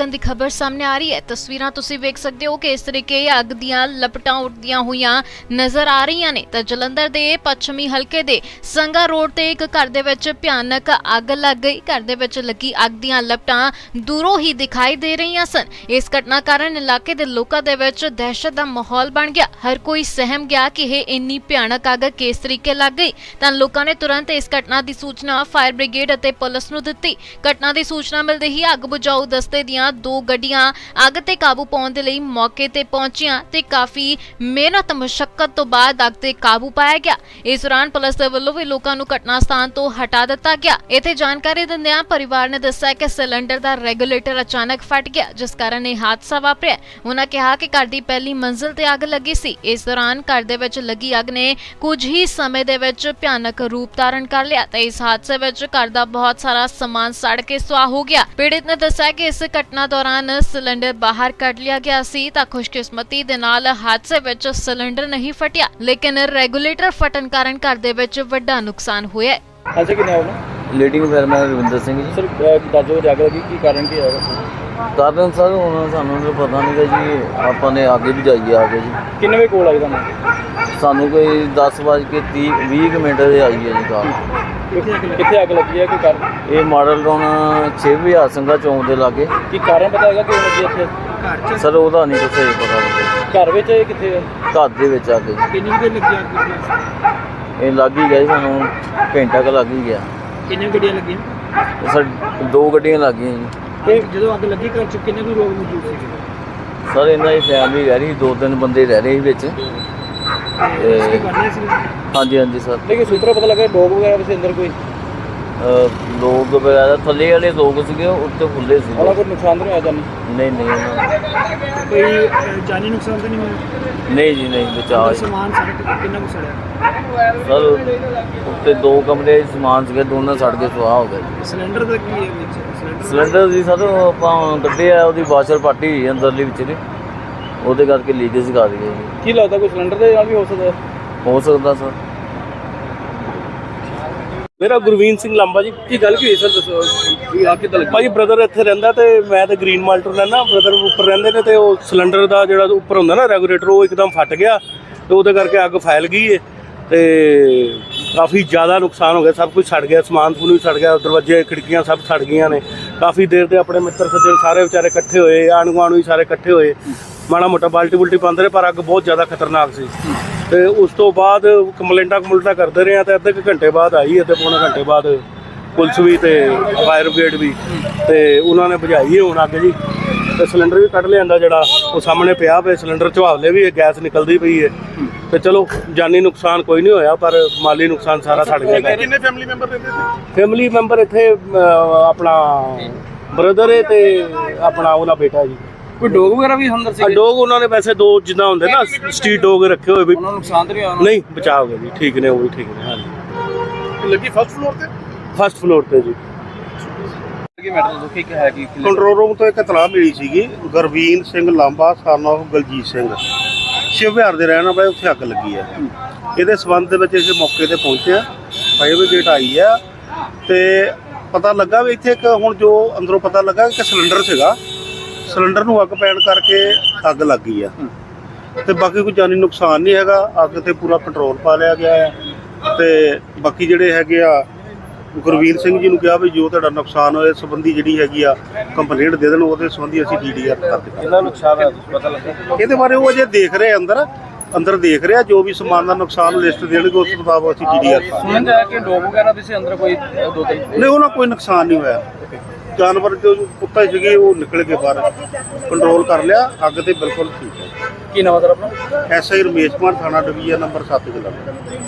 ਲੱਗਣ ਖਬਰ ਸਾਹਮਣੇ ਆ ਰਹੀ ਹੈ। ਤਸਵੀਰਾਂ ਤੁਸੀਂ ਵੇਖ ਸਕਦੇ ਹੋ ਕਿ ਇਸ ਤਰੀਕੇ ਅੱਗ ਦੀਆਂ ਲਪਟਾਂ ਉੱਠਦੀਆਂ ਹੋਈਆਂ ਨਜ਼ਰ ਆ ਰਹੀਆਂ ਨੇ। ਤਾਂ ਜਲੰਧਰ ਦੇ ਪੱਛਮੀ ਹਲਕੇ ਦੇ ਸੰਗਾ ਰੋਡ ਤੇ ਇੱਕ ਘਰ ਦੇ ਵਿੱਚ ਭਿਆਨਕ ਅੱਗ ਲੱਗ ਗਈ। ਘਰ ਦੇ ਵਿੱਚ ਲੱਗੀ ਅੱਗ ਦੀਆਂ ਲਪਟਾਂ ਦੂਰੋਂ ਹੀ ਦਿਖਾਈ ਦੇ ਰਹੀਆਂ ਸਨ। ਇਸ ਘਟਨਾ ਕਾਰਨ ਇਲਾਕੇ ਦੇ ਲੋਕਾਂ ਦੇ ਵਿੱਚ ਦਹਿਸ਼ਤ ਦਾ ਮਾਹੌਲ ਬਣ ਗਿਆ। ਹਰ ਕੋਈ ਸਹਿਮ ਗਿਆ ਕਿ ਇਹ ਇੰਨੀ ਭਿਆਨਕ ਅੱਗ ਕਿਸ ਤਰੀਕੇ ਲੱਗ ਗਈ। ਤਾਂ ਲੋਕਾਂ ਨੇ ਤੁਰੰਤ ਇਸ ਘਟਨਾ ਦੀ ਸੂਚਨਾ ਫਾਇਰ ਬ੍ਰਿਗੇਡ ਅਤੇ ਪੁਲਿਸ ਨੂੰ ਦਿੱਤੀ। ਘਟਨਾ ਦੀ ਸੂਚਨਾ ਮਿਲਦੇ ਹੀ ਅੱਗ ਬੁਝਾਊ ਦਸਤੇ ਦੀਆਂ ਦੋ ਗੱਡੀਆਂ ਅੱਗ ਤੇ ਕਾਬੂ ਪਾਉਣ ਦੇ ਲਈ ਮੌਕੇ ਤੇ ਪਹੁੰਚੀਆਂ ਤੇ ਕਾਫੀ ਮਿਹਨਤ ਮੁਸ਼ਕਲ ਤੋਂ ਬਾਅਦ ਅੱਗ ਤੇ ਕਾਬੂ ਪਾਇਆ ਗਿਆ। ਇਸ ਦੌਰਾਨ ਪੁਲਿਸ ਦੇ ਵੱਲੋਂ ਵੀ ਲੋਕਾਂ ਨੂੰ ਘਟਨਾ ਸਥਾਨ ਤੋਂ ਹਟਾ ਦਿੱਤਾ ਗਿਆ। ਇੱਥੇ ਜਾਣਕਾਰੀ ਦਿੰਦਿਆਂ ਪਰਿਵਾਰ ਨੇ ਦੱਸਿਆ ਕਿ ਸਿਲੰਡਰ ਦਾ ਰੈਗੂਲੇਟਰ ਅਚਾਨਕ ਫਟ ਗਿਆ, ਜਿਸ ਕਾਰਨ ਇਹ ਹਾਦਸਾ ਵਾਪਰਿਆ। ਉਹਨਾਂ ਕਿਹਾ ਕਿ ਘਰ ਦੀ ਪਹਿਲੀ ਮੰਜ਼ਿਲ ਤੇ ਅੱਗ ਲੱਗੀ ਸੀ। ਇਸ ਦੌਰਾਨ ਘਰ ਦੇ ਵਿੱਚ ਲੱਗੀ ਅੱਗ ਨੇ ਕੁਝ ਹੀ ਸਮੇਂ ਦੇ ਵਿੱਚ ਭਿਆਨਕ ਰੂਪ ਧਾਰਨ ਕਰ ਲਿਆ ਤੇ ਇਸ ਹਾਦਸੇ ਵਿੱਚ ਘਰ ਦਾ ਬਹੁਤ ਸਾਰਾ ਸਮਾਨ ਸੜ ਕੇ ਸੁਆਹ ਹੋ ਗਿਆ। ਪੀੜਿਤ ਨੇ ਦੱਸਿਆ ਕਿ ਇਸ ਘਟਨਾ ਦੌਰਾਨ ਸਿਲੰਡਰ ਬਾਹਰ ਕੱਢ ਲਿਆ ਗਿਆ ਸੀ ਤਾਂ ਖੁਸ਼ਕਿਸਮਤੀ ਦੇ ਨਾਲ ਹਾਦਸੇ ਵਿੱਚ ਸਿਲੰਡਰ ਨਹੀਂ ਫਟਿਆ ਲੇਕਿਨ ਰੈਗੂਲੇਟਰ ਫਟਣ ਕਾਰਨ ਘਰ ਦੇ ਵਿੱਚ ਵੱਡਾ ਨੁਕਸਾਨ ਹੋਇਆ ਹੈ। ਅੱਛਾ ਕਿੰਨੇ ਆਉਣਾ leading fireman Ravinder Singh ji. Sir ਦੱਸੋ ਲੱਗੀ ਕੀ ਕਾਰਨ ਕੀ ਹੈ? ਕਾਰਨ ਸਰ ਹੁਣ ਸਾਨੂੰ ਤਾਂ ਪਤਾ ਨਹੀਂ ਗਾ ਜੀ ਆਪਾਂ ਨੇ ਅੱਗੇ ਵੀ ਜਾਈਏ ਆ ਕੇ ਜੀ। ਕਿੰਨੇ ਵੇ ਕੋਲ ਆਈ ਤੁਹਾਨੂੰ? ਸਾਨੂੰ ਕੋਈ 10 ਵੱਜ ਕੇ 30 20 ਕੁ ਮਿੰਟ ਦੇ ਆਈ ਹੈ ਜੀ ਕਾਰ। ਕਿੱਥੇ ਅੱਗ ਲੱਗੀ ਹੈ? ਕੀ ਕਾਰਨ? ਇਹ ਮਾਡਲ ਟਾਊਨ 6000 ਸਿੰਘਾ ਚੌਂਕ ਦੇ ਲਾਗੇ। ਕੀ ਕਾਰਨ ਪਤਾ ਹੈਗਾ ਕਿਉਂ ਲੱਗੀ ਇੱਥੇ? ਸਰ ਉਹਦਾ ਨਹੀਂ ਕੁਛ ਪਤਾ ਲੱਗਿਆ ਘਰ ਵਿੱਚ ਇਹ ਕਿੱਥੇ ਹੈ? ਘਰ ਦੇ ਵਿੱਚ ਆ ਕੇ। ਜੀ। ਕਿੰਨੀ ਦੇਰ ਲੱਗੀ ਅੱਗ ਇਹ ਲੱਗ ਹੀ ਗਿਆ ਜੀ ਸਾਨੂੰ ਘੰਟਾ ਕੁ ਲੱਗ ਹੀ ਗਿਆ। ਕਿੰਨੀਆਂ ਗੱਡੀਆਂ ਲੱਗੀਆਂ? ਇਹ ਸਰ ਦੋ ਗੱਡੀਆਂ ਲੱਗ ਗਈਆਂ ਜੀ। ਤੇ ਜਦੋਂ ਅੱਗ ਲੱਗੀ ਘਰ ਚ ਕਿੰਨੇ ਕੁ ਲੋਕ ਮੌਜੂਦ ਸੀਗੇ? ਸਰ ਇਹਨਾਂ ਦੀ ਫੈਮਿਲੀ ਰਹਿ ਰਹੀ ਦੋ ਤਿੰਨ ਬੰਦੇ ਰਹਿ ਰਹੇ ਸੀ ਵਿੱਚ। ਤੇ ਕਰਨੇ ਸੀ ਹਾਂਜੀ ਹਾਂਜੀ ਸਰ। ਲੇਕਿਨ ਸੂਤਰ ਪਤਾ ਲੱਗਾ ਡੋਗ ਵਗੈਰਾ ਵੀ ਸੀ ਅੰਦਰ ਕੋਈ? ਅਹ ਲੋਕ ਵਗੈਰਾ ਥੱਲੇ ਵਾਲੇ ਲੋਕ ਸੀਗੇ ਉਹ ਉੱਤੇ ਖੁੱਲੇ ਸੀ ਉਹਦਾ ਕੋਈ ਨੁਕਸਾਨ ਤਾਂ ਨਹੀਂ ਹੋਇਆ ਜਾਨੀ? ਨਹੀਂ ਨਹੀਂ ਉਹਨਾਂ ਕੋਈ ਅਹ, ਜਾਨੀ ਨੁਕਸਾਨ ਤਾਂ ਨਹੀਂ ਹੋਇਆ? ਨਹੀਂ ਜੀ ਨਹੀਂ ਬਚਾਅ ਜੀ। ਸਮਾਨ ਸਾਰਾ ਕਿੰਨਾ ਕੁ ਸੜਿਆ? ਸਰ ਉੱਤੇ ਦੋ ਕਮਰੇ ਸਮਾਨ ਸੀਗੇ ਦੋਨੋਂ ਸੜ ਕੇ ਸੁਆਹ ਹੋ ਗਏ। ਸਿਲੰਡਰ ਦਾ ਕੀ ਹੈ ਵਿੱਚ? ਸਿਲੰਡਰ ਦੀ ਸਰ ਆਪਾਂ ਕੱਢਿਆ ਉਹਦੀ ਵਾਸ਼ਰ ਪਾਟੀ ਹੋਈ ਅੰਦਰਲੀ ਵਿੱਚ ਦੀ। ਉਹਦੇ ਕਰਕੇ ਲੀਕੇਜ ਕਰ ਰਹੀ ਹੈ ਜੀ ਕੀ ਲੱਗਦਾ ਕੋਈ ਸਿਲੰਡਰ ਦੇ ਨਾਲ ਵੀ ਹੋ ਸਕਦਾ ਹੋ? ਸਕਦਾ ਸਰ। ਮੇਰਾ ਗੁਰਵੀਨ ਸਿੰਘ ਲਾਂਬਾ ਜੀ ਕੀ ਗੱਲ ਕੀ ਹੋਈ ਸਰ? ਦੱਸੋ। ਕੀ ਆ ਕਿੱਦਾਂ ਲੱਗੀ ਭਾਜੀ ਬ੍ਰਦਰ ਇੱਥੇ ਰਹਿੰਦਾ ਤੇ ਮੈਂ ਤੇ ਗ੍ਰੀਨ ਮਾਲਟਰ ਰਹਿੰਦਾ ਬ੍ਰਦਰ ਉੱਪਰ ਰਹਿੰਦੇ ਨੇ ਤੇ ਉਹ ਸਿਲੰਡਰ ਦਾ ਜਿਹੜਾ ਉੱਪਰ ਹੁੰਦਾ ਨਾ ਰੈਗੂਲੇਟਰ ਉਹ ਇੱਕਦਮ ਫਟ ਗਿਆ ਤੇ ਉਹਦੇ ਕਰਕੇ ਅੱਗ ਫੈਲ ਗਈ ਏ ਤੇ ਕਾਫੀ ਜ਼ਿਆਦਾ ਨੁਕਸਾਨ ਹੋ ਗਿਆ ਸਭ ਕੁਝ ਸੜ ਗਿਆ ਸਮਾਨ ਸਮੂਨ ਵੀ ਸੜ ਗਿਆ ਦਰਵਾਜ਼ੇ ਖਿੜਕੀਆਂ ਸਭ ਸੜ ਗਈਆਂ ਨੇ। ਕਾਫੀ ਦੇਰ ਦੇ ਆਪਣੇ ਮਿੱਤਰ ਸੱਜਣ ਸਾਰੇ ਵਿਚਾਰੇ ਇਕੱਠੇ ਹੋਏ, ਆਂਢ ਗੁਆਂਢ ਵੀ ਸਾਰੇ ਇਕੱਠੇ ਹੋਏ। ਮਾੜਾ ਮੋਟਾ ਬਾਲਟੀ ਬੁਲਟੀ ਪਾਉਂਦੇ ਰਹੇ, ਪਰ ਅੱਗ ਬਹੁਤ ਜ਼ਿਆਦਾ ਖਤਰਨਾਕ ਸੀ। ਤੇ ਉਸ ਤੋਂ ਬਾਅਦ ਕੰਪਲੇਂਟਾਂ ਕਮੁਲਟਾਂ ਕਰਦੇ ਰਹੇ ਆ ਤੇ ਅੱਧੇ ਕੁ ਘੰਟੇ ਬਾਅਦ ਆਈ ਅਤੇ ਪੌਣੇ ਘੰਟੇ ਬਾਅਦ ਪੁਲਿਸ ਵੀ ਤੇ ਫਾਇਰ ਬ੍ਰਿਗੇਡ ਵੀ ਤੇ ਉਹਨਾਂ ਨੇ ਬੁਝਾਈ ਹੈ ਹੁਣ ਅੱਗ ਜੀ। ਤੇ ਸਿਲੰਡਰ ਵੀ ਕੱਢ ਲਿਆਂਦਾ ਜਿਹੜਾ, ਉਹ ਸਾਹਮਣੇ ਪਿਆ ਪਿਆ ਸਿਲੰਡਰ ਚੁਹਾਵਲੇ ਵੀ ਗੈਸ ਨਿਕਲਦੀ ਪਈ ਹੈ ਤੇ ਚਲੋ ਜਾਨੀ ਨੁਕਸਾਨ ਕੋਈ ਨਹੀਂ ਹੋਇਆ ਪਰ ਮਾਲੀ ਨੁਕਸਾਨ ਸਾਰਾ ਸੜ ਗਿਆ ਕਿੰਨੇ ਫੈਮਿਲੀ ਮੈਂਬਰ ਰਹਿੰਦੇ ਸੀ? ਫੈਮਿਲੀ ਮੈਂਬਰ ਇੱਥੇ ਆਪਣਾ ਬ੍ਰਦਰ ਹੈ ਤੇ ਆਪਣਾ ਉਹਦਾ ਬੇਟਾ ਜੀ। ਕੋਈ ਡੋਗ ਵਗੈਰਾ ਵੀ ਅੰਦਰ ਸੀ ਡੋਗ ਉਹਨਾਂ ਨੇ ਵੈਸੇ ਦੋ ਜਿੱਦਾਂ ਹੁੰਦੇ ਨਾ ਸਟਰੀਟ ਡੋਗ ਰੱਖੇ ਹੋਏ ਵੀ। ਉਹਨਾਂ ਨੂੰ ਨੁਕਸਾਨ ਤਾਂ ਨਹੀਂ ਹੋਇਆ ਨਹੀਂ ਬਚਾਅ ਹੋ ਗਿਆ ਜੀ ਠੀਕ ਨੇ ਉਹ ਵੀ ਠੀਕ ਨੇ ਹਾਂਜੀ। ਲੱਗੀ ਫਸਟ ਫਲੋਰ ਤੇ? ਫਸਟ ਫਲੋਰ ਤੇ ਜੀ। ਕੀ ਮੈਟਰ ਦੁਖੀ ਕਿ ਹੈ ਕੀ ਕੰਟਰੋਲ ਰੂਮ ਤੋਂ ਇੱਕ ਇਤਲਾਹ ਮਿਲੀ ਸੀਗੀ ਗੁਰਵੀਨ ਸਿੰਘ ਲਾਂਬਾ ਸਨ ਗਲਜੀਤ ਸਿੰਘ। ਸ਼ਿਵ ਵਿਹਾਰ ਦੇ ਰਹਿਣ ਵਾਲੇ ਉੱਥੇ ਅੱਗ ਲੱਗੀ ਹੈ। ਇਹਦੇ ਸਬੰਧ ਦੇ ਵਿੱਚ ਅਸੀਂ ਮੌਕੇ ਤੇ ਪਹੁੰਚੇ ਆ ਫਾਇਰ ਬ੍ਰਿਗੇਡ ਆਈ ਆ ਤੇ ਪਤਾ ਲੱਗਾ ਵੀ ਇੱਥੇ ਇੱਕ ਹੁਣ ਜੋ ਅੰਦਰੋਂ ਪਤਾ ਲੱਗਾ ਕਿ ਸਿਲੰਡਰ ਸੀਗਾ। ਸਿਲੰਡਰ ਨੂੰ ਅੱਗ ਪੈਣ ਕਰਕੇ ਅੱਗ ਲੱਗ ਗਈ ਆ ਤੇ ਬਾਕੀ ਕੋਈ ਜਾਨੀ ਨੁਕਸਾਨ ਨਹੀਂ ਹੈਗਾ। ਅੱਗ ਤੇ ਪੂਰਾ ਕੰਟਰੋਲ ਪਾ ਲਿਆ ਗਿਆ ਹੈ। ਤੇ ਬਾਕੀ ਜਿਹੜੇ ਹੈਗੇ ਆ ਗੁਰਵੀਰ ਸਿੰਘ ਜੀ ਨੂੰ ਕਿਹਾ ਵੀ ਜੋ ਤੁਹਾਡਾ ਨੁਕਸਾਨ ਹੋਇਆ ਇਸ ਸੰਬੰਧੀ ਜਿਹੜੀ ਹੈਗੀ ਆ ਕੰਪਲੇਂਟ ਦੇ ਦੇਣ ਉਹਦੇ ਸੰਬੰਧੀ ਅਸੀਂ ਡੀਡੀਆਰ ਕਰ ਦਿੱਤਾ। ਕਿੰਨਾ ਨੁਕਸਾਨ ਹੈ ਪਤਾ ਲੱਗਾ? ਇਹਦੇ ਬਾਰੇ ਉਹ ਅਜੇ ਦੇਖ ਰਹੇ ਆ ਅੰਦਰ ਅੰਦਰ ਦੇਖ ਰਿਹਾ ਜੋ ਵੀ ਸਮਾਨ ਦਾ ਨੁਕਸਾਨ ਲਿਸਟ ਦੇਣਗੇ ਉਸ ਮੁਤਾਬਕ ਅਸੀਂ ਡੀਡੀਆਰ ਕਰ ਸੁਣਨ ਆਇਆ ਕਿ ਡੋਗ ਵਗੈਰਾ ਵੀ ਸੀ ਅੰਦਰ ਕੋਈ ਦੋ ਤਿੰਨ ਨਹੀਂ ਉਹਨਾਂ ਕੋਈ ਨੁਕਸਾਨ ਨਹੀਂ ਹੋਇਆ। ਜਾਨਵਰ ਜੋ ਕੁੱਤਾ ਸੀਗੇ ਉਹ ਨਿਕਲ ਕੇ ਬਾਹਰ। ਕੰਟਰੋਲ ਕਰ ਲਿਆ ਅੱਗ ਤੇ ਬਿਲਕੁਲ ਠੀਕ ਹੈ। ਕੀ ਨਾਮ ਹੈ ਆਪਣਾ? ਐਸਆਈ ਰਮੇਸ਼ ਕੁਮਾਰ ਥਾਣਾ ਡਿਵੀਜ਼ਨ ਨੰਬਰ 7 ਜਲੰਧਰ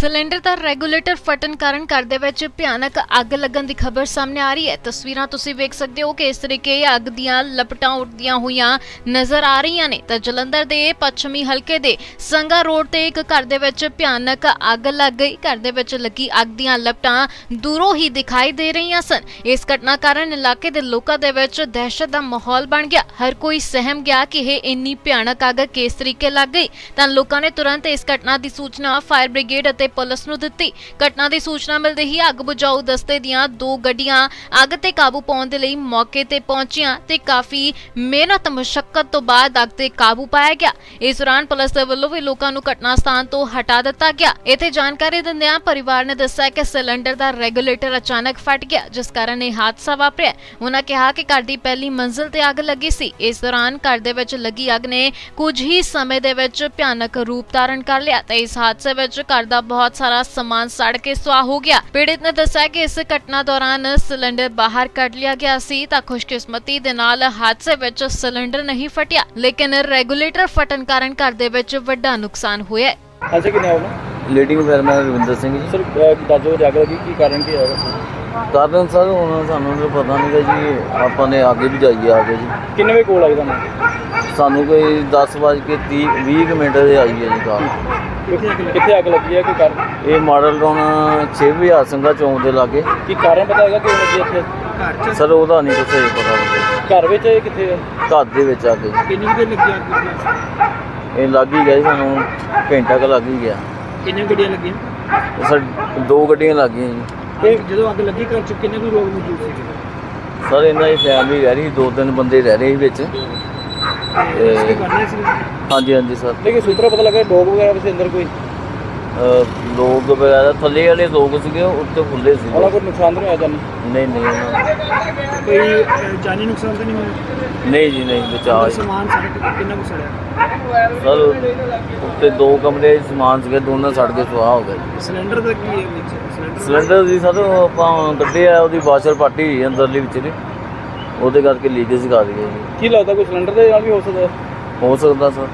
ਸਿਲੰਡਰ ਦਾ ਰੈਗੂਲੇਟਰ ਫਟਣ ਕਾਰਨ ਘਰ ਦੇ ਵਿੱਚ ਭਿਆਨਕ ਅੱਗ ਲੱਗਣ ਦੀ ਖਬਰ ਸਾਹਮਣੇ ਆ ਰਹੀ ਹੈ। ਤਸਵੀਰਾਂ ਤੁਸੀਂ ਵੇਖ ਸਕਦੇ ਹੋ ਕਿ ਇਸ ਤਰੀਕੇ ਅੱਗ ਦੀਆਂ ਲਪਟਾਂ ਉੱਡਦੀਆਂ ਹੋਈਆਂ ਨਜ਼ਰ ਆ ਰਹੀਆਂ ਨੇ। ਤਾਂ ਜਲੰਧਰ ਦੇ ਪੱਛਮੀ ਹਲਕੇ ਦੇ ਸੰਗਾ ਰੋਡ ਤੇ ਇੱਕ ਘਰ ਦੇ ਵਿੱਚ ਭਿਆਨਕ ਅੱਗ ਲੱਗ ਗਈ। ਘਰ ਦੇ ਵਿੱਚ ਲੱਗੀ ਅੱਗ ਦੀਆਂ ਲਪਟਾਂ ਦੂਰੋਂ ਹੀ ਦਿਖਾਈ ਦੇ ਰਹੀਆਂ ਸਨ। ਇਸ ਘਟਨਾ ਕਾਰਨ ਇਲਾਕੇ ਦੇ ਲੋਕਾਂ ਦੇ ਵਿੱਚ ਦਹਿਸ਼ਤ ਦਾ ਮਾਹੌਲ ਬਣ ਗਿਆ। ਹਰ ਕੋਈ ਸਹਿਮ ਗਿਆ ਕਿ ਇਹ ਇੰਨੀ ਭਿਆਨਕ ਅੱਗ ਕਿਸ ਤਰੀਕੇ ਲੱਗ ਗਈ। ਤਾਂ ਲੋਕਾਂ ਨੇ ਤੁਰੰਤ ਇਸ ਘਟਨਾ ਦੀ ਸੂਚਨਾ ਫਾਇਰ ਬ੍ਰਿਗੇਡ ਅਤੇ ਪੁਲਿਸ ਨੂੰ ਦਿੱਤੀ। ਘਟਨਾ ਦੀ ਸੂਚਨਾ ਮਿਲਦੇ ਹੀ ਅੱਗ ਬੁਝਾਊ ਦਸਤੇ ਦੀਆਂ ਦੋ ਗੱਡੀਆਂ ਅੱਗ ਤੇ ਕਾਬੂ ਪਾਉਣ ਦੇ ਲਈ ਮੌਕੇ ਤੇ ਪਹੁੰਚੀਆਂ ਤੇ ਕਾਫੀ ਮਿਹਨਤ ਮੁਸ਼ਕਲ ਤੋਂ ਬਾਅਦ ਅੱਗ ਤੇ ਕਾਬੂ ਪਾਇਆ ਗਿਆ। ਇਸ ਦੌਰਾਨ ਪੁਲਿਸ ਦੇ ਵੱਲੋਂ ਵੀ ਲੋਕਾਂ ਨੂੰ ਘਟਨਾ ਸਥਾਨ ਤੋਂ ਹਟਾ ਦਿੱਤਾ ਗਿਆ। ਇੱਥੇ ਜਾਣਕਾਰੀ ਦਿੰਦਿਆਂ ਪਰਿਵਾਰ ਨੇ ਦੱਸਿਆ ਕਿ ਸਿਲੰਡਰ ਦਾ ਰੈਗੂਲੇਟਰ ਅਚਾਨਕ ਫਟ ਗਿਆ, ਜਿਸ ਕਾਰਨ ਇਹ ਹਾਦਸਾ ਵਾਪਰਿਆ। ਉਹਨਾਂ ਕਿਹਾ ਕਿ ਘਰ ਦੀ ਪਹਿਲੀ ਮੰਜ਼ਿਲ ਤੇ ਅੱਗ ਲੱਗੀ ਸੀ। ਇਸ ਦੌਰਾਨ ਘਰ ਦੇ ਵਿੱਚ ਲੱਗੀ ਅੱਗ ਨੇ ਕੁਝ ਹੀ ਸਮੇਂ ਦੇ ਵਿੱਚ ਭਿਆਨਕ ਰੂਪ ਧਾਰਨ ਕਰ ਲਿਆ ਤੇ ਇਸ ਹਾਦਸੇ ਵਿੱਚ ਘਰ ਦਾ ਬਹੁਤ ਬਹੁਤ ਸਾਰਾ ਸਮਾਨ ਸੜ ਕੇ ਸੁਆਹ ਹੋ ਗਿਆ ਪੀੜਿਤ ਨੇ ਦੱਸਿਆ ਕਿ ਇਸ ਘਟਨਾ ਦੌਰਾਨ ਸਿਲੰਡਰ ਬਾਹਰ ਕੱਢ ਲਿਆ ਗਿਆ ਸੀ ਤਾਂ ਖੁਸ਼ਕਿਸਮਤੀ ਦੇ ਨਾਲ ਹਾਦਸੇ ਵਿੱਚ ਸਿਲੰਡਰ ਨਹੀਂ ਫਟਿਆ, ਲੇਕਿਨ ਰੈਗੂਲੇਟਰ ਫਟਣ ਕਾਰਨ ਘਰ ਦੇ ਵਿੱਚ ਵੱਡਾ ਨੁਕਸਾਨ ਹੋਇਆ ਹੈ। ਅੱਛਾ ਕਿੰਨੇ ਆਉਣਾ leading fireman Ravinder Singh ji sir ਦਾਜੋ ਅੱਗ ਲੱਗੀ ਕੀ ਕਾਰਨ ਕੀ ਹੈਗਾ ਕਾਰਨ ਸਰ ਹੁਣ ਸਾਨੂੰ ਤਾਂ ਪਤਾ ਨਹੀਂ ਗਾ ਜੀ ਆਪਾਂ ਨੇ ਅੱਗੇ ਵੀ ਜਾਈਏ ਆ ਕੇ ਜੀ। ਕਿੰਨੇ ਵੇ ਕੋਲ ਆਈ ਤੁਹਾਨੂੰ? ਸਾਨੂੰ ਕੋਈ 10 ਵਜੇ ਕੇ 30 20 ਕੁ ਮਿੰਟ ਦੇ ਆਈ ਹੈ ਜੀ ਕਾਰ ਕਿੱਥੇ ਅੱਗ ਲੱਗੀ ਹੈ ਕੀ ਕਾਰਨ? ਇਹ ਮਾਡਲ ਟਾਊਨ 6000 ਸਿੰਘਾ ਚੌਂਕ ਦੇ ਲਾਗੇ। ਕੀ ਕਾਰਨ ਪਤਾ ਹੈਗਾ ਕਿਉਂ ਲੱਗੀ ਇੱਥੇ? ਸਰ ਉਹਦਾ ਨਹੀਂ ਕੁਛ ਪਤਾ। ਘਰ ਵਿੱਚ ਇਹ ਕਿੱਥੇ ਹੈ? ਘਰ ਦੇ ਵਿੱਚ ਆ ਕੇ। ਕਿੰਨੀ ਦੇਰ ਲੱਗੀ ਅੱਗ? ਇਹ ਲੱਗ ਹੀ ਗਿਆ ਜੀ ਸਾਨੂੰ ਘੰਟਾ ਕੁ ਲੱਗ ਹੀ ਗਿਆ। ਕਿੰਨੀਆਂ ਗੱਡੀਆਂ ਲੱਗੀਆਂ? ਸਰ ਦੋ ਗੱਡੀਆਂ ਲੱਗ ਗਈਆਂ ਜੀ। ਤੇ ਜਦੋਂ ਅੱਗ ਲੱਗੀ ਘਰ ਚ ਕਿੰਨੇ ਕੁ ਲੋਕ ਮੌਜੂਦ ਸੀਗੇ? ਸਰ ਇਹਨਾਂ ਦੀ ਫੈਮਿਲੀ ਰਹਿ ਰਹੀ ਸੀ, ਦੋ ਤਿੰਨ ਬੰਦੇ ਰਹਿ ਰਹੇ ਸੀ ਵਿੱਚ। ਤੇ ਇਸ ਕਰਨੇ ਸੀ ਹਾਂਜੀ ਹਾਂਜੀ ਸਰ। ਲੇਕਿਨ ਸੂਤਰਾ ਪਤਾ ਲੱਗਾ ਡੋਗ ਵਗੈਰਾ ਵਿੱਚ ਅੰਦਰ ਕੋਈ? ਅਹ ਲੋਕ ਵਗੈਰਾ ਥੱਲੇ ਵਾਲੇ ਲੋਕ ਸੀਗੇ ਉੱਤੇ ਖੁੱਲੇ ਸੀ ਉਹਨਾਂ ਕੋਈ ਨੁਕਸਾਨ ਤਾਂ ਨਹੀਂ ਆਇਆ ਜਾਨੀ ਨਹੀਂ ਨਹੀਂ। ਉਹਨਾਂ- ਕੋਈ ਜਾਨੀ ਨੁਕਸਾਨ ਤਾਂ ਨਹੀਂ ਹੋਇਆ? ਨਹੀਂ ਜੀ ਨਹੀਂ ਬਚਾਅ। ਸਮਾਨ ਸਾਰਾ ਕਿੰਨਾ ਕੁ ਸੜਿਆ? ਸਰ ਉੱਤੇ ਦੋ ਕਮਰੇ ਸਮਾਨ ਸੀਗੇ ਦੋਨਾਂ ਸੜ ਕੇ ਸੁਆਹ ਹੋ ਗਏ। ਸਿਲੰਡਰ ਦਾ ਕੀ ਹੈ ਵਿੱਚ? ਸਿਲੰਡਰ ਸਿਲੰਡਰ ਦੀ ਸਰ ਉਹ ਆਪਾਂ ਕੱਢਿਆ ਉਹਦੀ ਵਾਸ਼ਰ ਪਾਰਟੀ ਹੋਈ ਅੰਦਰਲੀ ਵਿੱਚ ਦੀ। ਉਹਦੇ ਕਰਕੇ ਲੀਕੇਜ ਕਰ ਗਈ ਜੀ। ਕੀ ਲੱਗਦਾ ਕੋਈ ਸਿਲੰਡਰ ਦੇ ਨਾਲ ਵੀ ਹੋ ਸਕਦਾ? ਹੋ ਸਕਦਾ ਸਰ।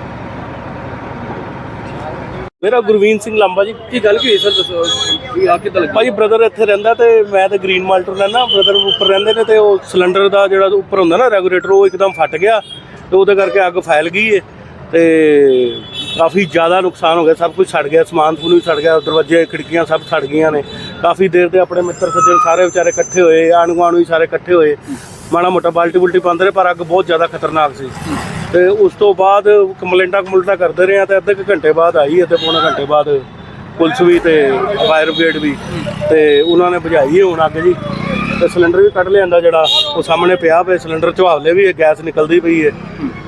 ਮੇਰਾ ਗੁਰਵੀਨ ਸਿੰਘ ਲਾਂਬਾ ਜੀ ਕੀ ਗੱਲ ਕੀ ਹੋਈ ਸਰ? ਦੱਸੋ। ਵੀ ਆ ਕਿੱਦਾਂ ਲੱਗੀ? ਭਾਜੀ ਬ੍ਰਦਰ ਇੱਥੇ ਰਹਿੰਦਾ ਤੇ ਮੈਂ ਤੇ ਗ੍ਰੀਨ ਮਾਲਟਰ ਰਹਿਣਾ ਬ੍ਰਦਰ ਉੱਪਰ ਰਹਿੰਦੇ ਨੇ ਤੇ ਉਹ ਸਿਲੰਡਰ ਦਾ ਜਿਹੜਾ ਉੱਪਰ ਹੁੰਦਾ ਨਾ ਰੈਗੂਲੇਟਰ ਉਹ ਇੱਕਦਮ ਫਟ ਗਿਆ ਤੇ ਉਹਦੇ ਕਰਕੇ ਅੱਗ ਫੈਲ ਗਈ ਏ ਤੇ ਕਾਫੀ ਜ਼ਿਆਦਾ ਨੁਕਸਾਨ ਹੋ ਗਿਆ ਸਭ ਕੁਝ ਸੜ ਗਿਆ ਸਮਾਨ ਸਮੂਨ ਵੀ ਸੜ ਗਿਆ ਦਰਵਾਜ਼ੇ ਖਿੜਕੀਆਂ ਸਭ ਸੜ ਗਈਆਂ ਨੇ। ਕਾਫੀ ਦੇਰ ਤੇ ਆਪਣੇ ਮਿੱਤਰ ਸੱਜਣ ਸਾਰੇ ਵਿਚਾਰੇ ਇਕੱਠੇ ਹੋਏ ਆਂਢ ਗੁਆਂਢ ਵੀ ਸਾਰੇ ਇਕੱਠੇ ਹੋਏ। ਮਾੜਾ ਮੋਟਾ ਬਾਲਟੀ ਬੁਲਟੀ ਪਾਉਂਦੇ ਰਹੇ ਪਰ ਅੱਗ ਬਹੁਤ ਜ਼ਿਆਦਾ ਖਤਰਨਾਕ ਸੀ। ਤੇ ਉਸ ਤੋਂ ਬਾਅਦ ਕੰਪਲੇਂਟਾਂ ਕਮੁਲਟਾਂ ਕਰਦੇ ਰਹੇ ਆ ਤੇ ਅੱਧੇ ਕੁ ਘੰਟੇ ਬਾਅਦ ਆਈ ਅਤੇ ਪੌਣੇ ਘੰਟੇ ਬਾਅਦ ਪੁਲਿਸ ਵੀ ਤੇ ਫਾਇਰ ਬ੍ਰਿਗੇਡ ਵੀ ਤੇ ਉਹਨਾਂ ਨੇ ਬੁਝਾਈ ਹੁਣ ਅੱਗ ਜੀ। ਤੇ ਸਿਲੰਡਰ ਵੀ ਕੱਢ ਲਿਆਂਦਾ ਜਿਹੜਾ ਉਹ ਸਾਹਮਣੇ ਪਿਆ ਪਿਆ ਸਿਲੰਡਰ ਚੁਹਾਵਲੇ ਵੀ ਗੈਸ ਨਿਕਲਦੀ ਪਈ ਹੈ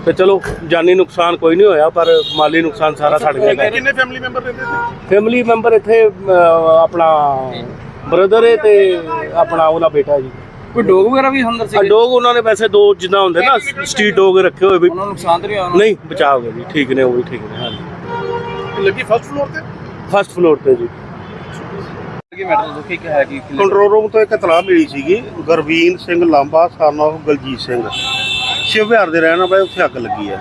ਤੇ ਚਲੋ ਜਾਨੀ ਨੁਕਸਾਨ ਕੋਈ ਨਹੀਂ ਹੋਇਆ ਪਰ ਮਾਲੀ ਨੁਕਸਾਨ ਸਾਰਾ ਸੜ ਗਿਆ ਕਿੰਨੇ ਫੈਮਿਲੀ ਮੈਂਬਰ ਰਹਿੰਦੇ ਫੈਮਿਲੀ ਮੈਂਬਰ ਇੱਥੇ ਆਪਣਾ ਬ੍ਰਦਰ ਹੈ ਤੇ ਆਪਣਾ ਉਹਦਾ ਬੇਟਾ ਜੀ। ਕੋਈ ਡੋਗ ਵਗੈਰਾ ਵੀ ਅੰਦਰ ਆ ਡੋਗ ਉਹਨਾਂ ਨੇ ਵੈਸੇ ਦੋ ਜਿੱਦਾਂ ਹੁੰਦੇ ਨਾ ਸਟਰੀਟ ਡੋਗ ਰੱਖੇ ਹੋਏ ਵੀ। ਉਹਨਾਂ ਨੂੰ ਨੁਕਸਾਨ ਤਾਂ ਨਹੀਂ ਨਹੀਂ ਬਚਾਅ ਹੋ ਗਿਆ ਜੀ ਠੀਕ ਨੇ ਉਹ ਵੀ ਠੀਕ ਨੇ ਹਾਂਜੀ। ਲੱਗੀ ਫਸਟ ਫਲੋਰ ਤੇ? ਫਸਟ ਫਲੋਰ ਤੇ ਜੀ। ਕੀ ਮੈਟਰ ਦੁਖੀ ਕਿ ਹੈ ਕੀ ਕੰਟਰੋਲ ਰੂਮ ਤੋਂ ਇੱਕ ਇਤਲਾਹ ਮਿਲੀ ਸੀਗੀ ਗੁਰਵੀਨ ਸਿੰਘ ਲਾਂਬਾ ਸਨ of ਗਲਜੀਤ ਸਿੰਘ। ਸ਼ਿਵ ਵਿਹਾਰ ਦੇ ਰਹਿਣ ਵਾਲੇ ਉੱਥੇ ਅੱਗ ਲੱਗੀ ਹੈ।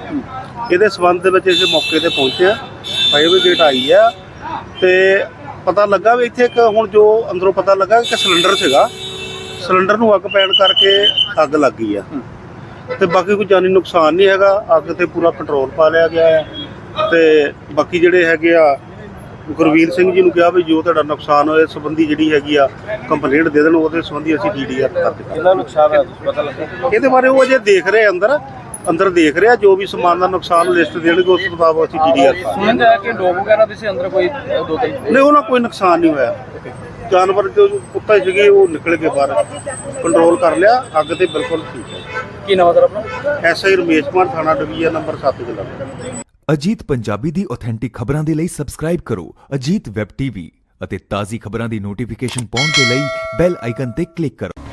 ਇਹਦੇ ਸਬੰਧ ਦੇ ਵਿੱਚ ਅਸੀਂ ਮੌਕੇ ਤੇ ਪਹੁੰਚੇ ਆ ਫਾਇਰ ਬ੍ਰਿਗੇਡ ਆਈ ਆ ਤੇ ਪਤਾ ਲੱਗਾ ਵੀ ਇੱਥੇ ਇੱਕ ਹੁਣ ਜੋ ਅੰਦਰੋਂ ਪਤਾ ਲੱਗਾ ਕਿ ਸਿਲੰਡਰ ਸੀਗਾ। ਸਿਲੰਡਰ ਨੂੰ ਅੱਗ ਪੈਣ ਕਰਕੇ ਅੱਗ ਲੱਗ ਗਈ ਆ। ਤੇ ਬਾਕੀ ਕੋਈ ਜਾਨੀ ਨੁਕਸਾਨ ਨਹੀਂ ਹੈਗਾ। ਅੱਗ ਤੇ ਪੂਰਾ ਕੰਟਰੋਲ ਪਾ ਲਿਆ ਗਿਆ ਹੈ। ਤੇ ਬਾਕੀ ਜਿਹੜੇ ਹੈਗੇ ਆ ਗੁਰਵੀਰ ਸਿੰਘ ਜੀ ਨੂੰ ਕਿਹਾ ਵੀ ਜੋ ਤੁਹਾਡਾ ਨੁਕਸਾਨ ਹੋਇਆ ਸੰਬੰਧੀ ਜਿਹੜੀ ਹੈਗੀ ਆ ਕੰਪਲੇਂਟ ਦੇ ਦੇਣ ਉਹਦੇ ਸੰਬੰਧੀ ਅਸੀਂ ਡੀਡੀਆਰ ਕਰ ਦਿੱਤਾ। ਕਿੰਨਾ ਨੁਕਸਾਨ ਹੈ ਪਤਾ ਲੱਗਾ? ਇਹਦੇ ਬਾਰੇ ਉਹ ਅਜੇ ਦੇਖ ਰਹੇ ਆ ਅੰਦਰ। ਅੰਦਰ ਦੇਖ ਰਿਹਾ ਜੋ ਵੀ ਸਮਾਨ ਦਾ ਨੁਕਸਾਨ ਲਿਸਟ ਦੇਣਗੇ ਉਸ ਮੁਤਾਬਕ ਅਸੀਂ ਡੀਡੀਆਰ ਕਰ ਸੁਣਨ ਜਾਇਆ ਕਿ ਡੋਗ ਵਗੈਰਾ ਦੇ ਸੀ ਅੰਦਰ ਕੋਈ ਦੋ ਤਿੰਨ ਨਹੀਂ ਉਹਨਾਂ ਕੋਈ ਨੁਕਸਾਨ ਨਹੀਂ ਹੋਇਆ। ਜਾਨਵਰ ਜੋ ਕੁੱਤਾ ਸੀਗੇ ਉਹ ਨਿਕਲ ਕੇ ਬਾਹਰ। ਕੰਟਰੋਲ ਕਰ ਲਿਆ ਅੱਗ ਤੇ ਬਿਲਕੁਲ ਠੀਕ ਹੈ। ਕੀ ਨਾਮ ਹੈ ਸਰ ਆਪਣਾ? ਐਸਆਈ ਰਮੇਸ਼ ਕੁਮਾਰ ਥਾਣਾ ਡਿਵੀਜ਼ਨ ਨੰਬਰ 7 ਜਲੰਧਰ ਅਜੀਤ ਪੰਜਾਬੀ ਦੀ ਆਥੈਂਟਿਕ ਖਬਰਾਂ ਦੇ ਲਈ ਸਬਸਕ੍ਰਾਈਬ ਕਰੋ ਅਜੀਤ ਵੈਬ ਟੀਵੀ ਅਤੇ ਤਾਜ਼ੀ ਖਬਰਾਂ ਦੀ ਨੋਟੀਫਿਕੇਸ਼ਨ ਪਾਉਣ ਦੇ ਲਈ ਬੈਲ ਆਈਕਨ ਤੇ ਕਲਿੱਕ ਕਰੋ।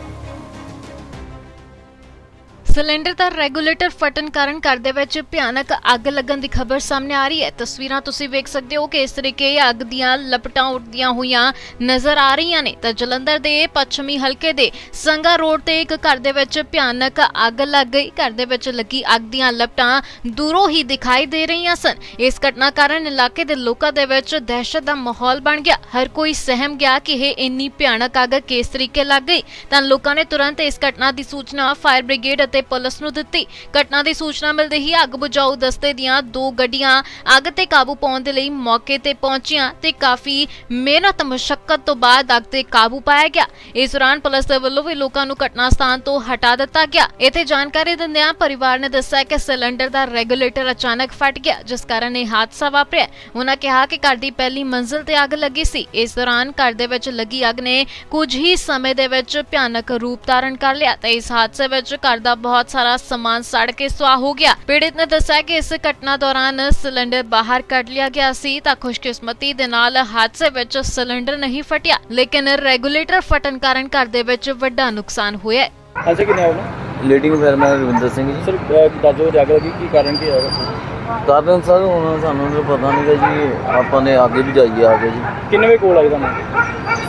ਸਿਲੰਡਰ ਦਾ ਰੈਗੂਲੇਟਰ ਫਟਣ ਕਾਰਨ ਘਰ ਦੇ ਵਿੱਚ ਭਿਆਨਕ ਅੱਗ ਲੱਗਣ ਦੀ ਖਬਰ ਸਾਹਮਣੇ ਆ ਰਹੀ ਹੈ। ਤਸਵੀਰਾਂ ਤੁਸੀਂ ਵੇਖ ਸਕਦੇ ਹੋ ਕਿ ਇਸ ਤਰੀਕੇ ਅੱਗ ਦੀਆਂ ਲਪਟਾਂ ਉੱਡਦੀਆਂ ਹੋਈਆਂ ਨਜ਼ਰ ਆ ਰਹੀਆਂ ਨੇ। ਤਾਂ ਜਲੰਧਰ ਦੇ ਪੱਛਮੀ ਹਲਕੇ ਦੇ ਸੰਗਾ ਰੋਡ ਤੇ ਇੱਕ ਘਰ ਦੇ ਵਿੱਚ ਭਿਆਨਕ ਅੱਗ ਲੱਗ ਗਈ। ਘਰ ਦੇ ਵਿੱਚ ਲੱਗੀ ਅੱਗ ਦੀਆਂ ਲਪਟਾਂ ਦੂਰੋਂ ਹੀ ਦਿਖਾਈ ਦੇ ਰਹੀਆਂ ਸਨ। ਇਸ ਘਟਨਾ ਕਾਰਨ ਇਲਾਕੇ ਦੇ ਲੋਕਾਂ ਦੇ ਵਿੱਚ ਦਹਿਸ਼ਤ ਦਾ ਮਾਹੌਲ ਬਣ ਗਿਆ। ਹਰ ਕੋਈ ਸਹਿਮ ਗਿਆ ਕਿ ਇਹ ਇੰਨੀ ਭਿਆਨਕ ਅੱਗ ਕਿਸ ਤਰੀਕੇ ਲੱਗ ਗਈ। ਤਾਂ ਲੋਕਾਂ ਨੇ ਤੁਰੰਤ ਇਸ ਘਟਨਾ ਦੀ ਸੂਚਨਾ ਫਾਇਰ ਬ੍ਰਿਗੇਡ ਅਤੇ ਪੁਲਿਸ ਨੂੰ ਦਿੱਤੀ। ਘਟਨਾ ਦੀ ਸੂਚਨਾ ਮਿਲਦੇ ਹੀ ਅੱਗ ਬੁਝਾਊ ਦਸਤੇ ਦੀਆਂ ਦੋ ਗੱਡੀਆਂ ਅੱਗ ਤੇ ਕਾਬੂ ਪਾਉਣ ਦੇ ਲਈ ਮੌਕੇ ਤੇ ਪਹੁੰਚੀਆਂ ਤੇ ਕਾਫੀ ਮਿਹਨਤ ਮੁਸ਼ਕਲ ਤੋਂ ਬਾਅਦ ਅੱਗ ਤੇ ਕਾਬੂ ਪਾਇਆ ਗਿਆ। ਇਸ ਦੌਰਾਨ ਪੁਲਿਸ ਦੇ ਵੱਲੋਂ ਵੀ ਲੋਕਾਂ ਨੂੰ ਘਟਨਾ ਸਥਾਨ ਤੋਂ ਹਟਾ ਦਿੱਤਾ ਗਿਆ। ਇੱਥੇ ਜਾਣਕਾਰੀ ਦਿੰਦਿਆਂ ਪਰਿਵਾਰ ਨੇ ਦੱਸਿਆ ਕਿ ਸਿਲੰਡਰ ਦਾ ਰੈਗੂਲੇਟਰ ਅਚਾਨਕ ਫਟ ਗਿਆ, ਜਿਸ ਕਾਰਨ ਇਹ ਹਾਦਸਾ ਵਾਪਰਿਆ। ਉਹਨਾਂ ਕਿਹਾ ਕਿ ਘਰ ਦੀ ਪਹਿਲੀ ਮੰਜ਼ਿਲ ਤੇ ਅੱਗ ਲੱਗੀ ਸੀ। ਇਸ ਦੌਰਾਨ ਘਰ ਦੇ ਵਿੱਚ ਲੱਗੀ ਅੱਗ ਨੇ ਕੁਝ ਹੀ ਸਮੇਂ ਦੇ ਵਿੱਚ ਭਿਆਨਕ ਰੂਪ ਧਾਰਨ ਕਰ ਲਿਆ ਤੇ ਇਸ ਹਾਦਸੇ ਵਿੱਚ ਘਰ ਦਾ ਬਹੁਤ ਬਹੁਤ ਸਾਰਾ ਸਮਾਨ ਸੜ ਕੇ ਸੁਆਹ ਹੋ ਗਿਆ ਪੀੜਿਤ ਨੇ ਦੱਸਿਆ ਕਿ ਇਸ ਘਟਨਾ ਦੌਰਾਨ ਸਿਲੰਡਰ ਬਾਹਰ ਕੱਢ ਲਿਆ ਗਿਆ ਸੀ ਤਾਂ ਖੁਸ਼ਕਿਸਮਤੀ ਦੇ ਨਾਲ ਹਾਦਸੇ ਵਿੱਚ ਸਿਲੰਡਰ ਨਹੀਂ ਫਟਿਆ, ਲੇਕਿਨ ਰੈਗੂਲੇਟਰ ਫਟਣ ਕਾਰਨ ਘਰ ਦੇ ਵਿੱਚ ਵੱਡਾ ਨੁਕਸਾਨ ਹੋਇਆ ਹੈ। ਅੱਛਾ ਕਿੰਨੇ ਆਉਣਾ leading fireman Ravinder Singh ji. Sir ਦਾਜੋ ਅੱਗ ਲੱਗੀ ਕੀ ਕਾਰਨ ਕੀ ਹੈਗਾ ਕਾਰਨ ਸਰ ਹੁਣ ਸਾਨੂੰ ਤਾਂ ਪਤਾ ਨਹੀਂ ਗਾ ਜੀ ਆਪਾਂ ਨੇ ਅੱਗੇ ਬੁਝਾਈ ਆ ਕੇ ਜੀ। ਕਿੰਨੇ ਵੇ ਕੋਲ ਆਈ ਤੁਹਾਨੂੰ?